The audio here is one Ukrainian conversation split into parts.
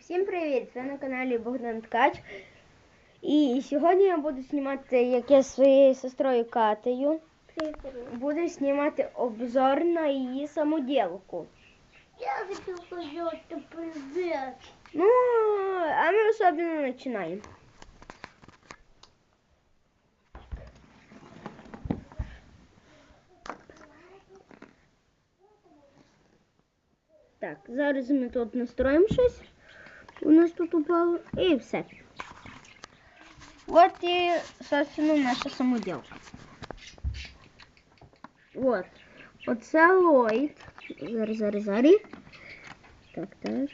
Всім привіт! Ви на каналі Богдан Ткач. І сьогодні я буду знімати, як я зі своєю сестрою Катею. Буду знімати обзор на її самоділку. Я хочу сказати привіт. Ну, а ми особливо починаємо. Так, зараз ми тут настроїмо щось. У нас тут упало. І все. От і, собственно, наша самоділка. От. Оце Ллойд. Зараз, зараз, зараз. Так, так.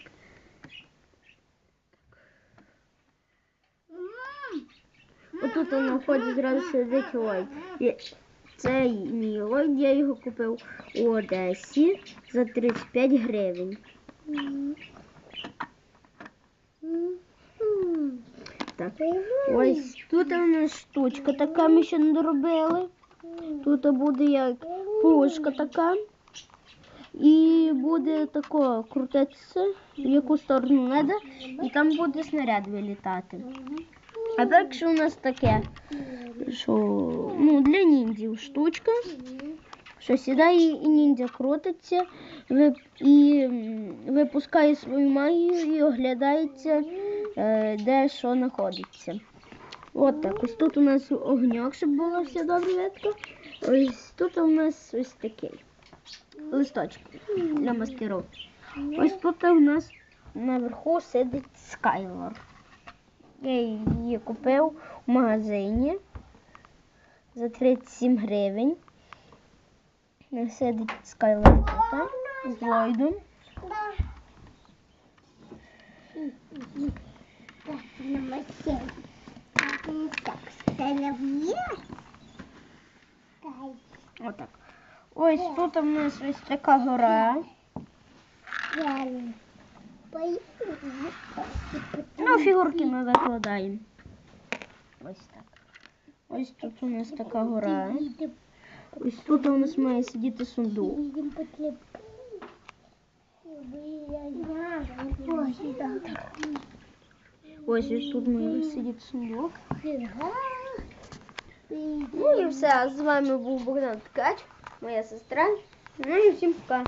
Отут воно входить зразу сидить Ллойд. Це мій я його купив у Одесі за 35 гривень. Так. Ось тут у нас штучка така, ми ще не доробили. Тут буде як пушка така. І буде тако крутитися, в яку сторону треба, і там буде снаряд вилітати. А так що у нас таке, що ну, для ніндзів штучка, що сідає і ніндзя крутиться, і випускає свою магію і оглядається, е, де що знаходиться. От так. Ось тут у нас огняк, щоб було все добре видно. Ось тут у нас ось такий листочок для маскировки. Ось тут у нас наверху сидить Скайлор. Я її купив у магазині за 37 гривень. Сидить Скайлор тут з Ллойдом. Отак. Ось тут у нас ось така гора. реально. Поїхали. Ну, фігурки ми викладаємо. Ось так. Ось тут у нас така гора. Ось тут у нас має сидіти сундук. Їдемо по телефону. Ось так. Ось ось тут має сидіти сундук. Фіга. Ну і все. З вами був Богдан Ткач, моя сестра. Ну і всім пока.